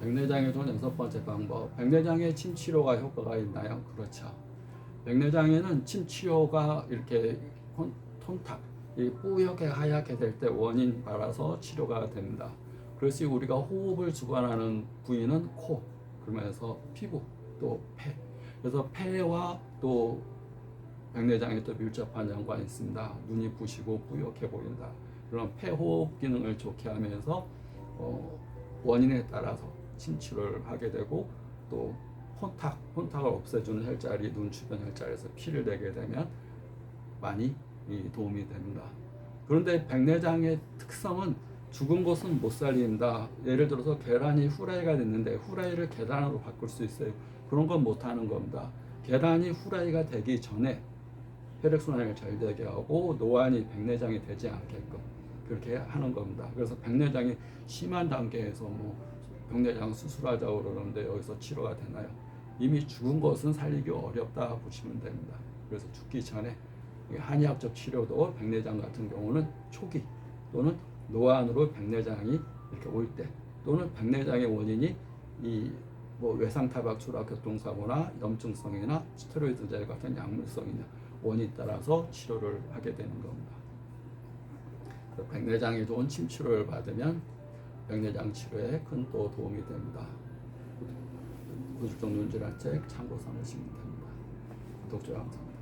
백내장에 좋은 여섯 번째 방법. 백내장에 침 치료가 효과가 있나요? 그렇죠. 백내장에는 침 치료가 이렇게 혼- 톤탁, 이 뿌옇게 하얗게 될 때 원인 따라서 치료가 됩니다. 그래서 우리가 호흡을 주관하는 부위는 코, 그러면서 피부, 또 폐. 그래서 폐와 또 백내장에 또 밀접한 연관이 있습니다. 눈이 부시고 뿌옇게 보인다. 그런 폐호흡 기능을 좋게 하면서 어, 원인에 따라서 침치료를 하게 되고 또 혼탁, 혼탁을 없애주는 혈자리, 눈 주변 혈자리에서 피를 내게 되면 많이 이 도움이 됩니다. 그런데 백내장의 특성은 죽은 곳은 못 살린다. 예를 들어서 계란이 후라이가 됐는데 후라이를 계란으로 바꿀 수 있어요. 그런 건 못 하는 겁니다. 계란이 후라이가 되기 전에 혈액순환을 잘 되게 하고 노안이 백내장이 되지 않게끔 그렇게 하는 겁니다. 그래서 백내장이 심한 단계에서 뭐 백내장 수술하자고 그러는데 여기서 치료가 되나요? 이미 죽은 것은 살리기 어렵다 보시면 됩니다. 그래서 죽기 전에 이 한의학적 치료도 백내장 같은 경우는 초기 또는 노안으로 백내장이 이렇게 올 때 또는 백내장의 원인이 이 뭐 외상 타박 추락 교통사고나 염증성이나 스테로이드 제 같은 약물성이나 원인 따라서 치료를 하게 되는 겁니다. 백내장에 좋은 침 치료를 받으면 백내장 치료에 큰 또 도움이 됩니다. 고질적 눈질환 책 참고 삼으시면 됩니다. 구독, 좋아요, 감사합니다.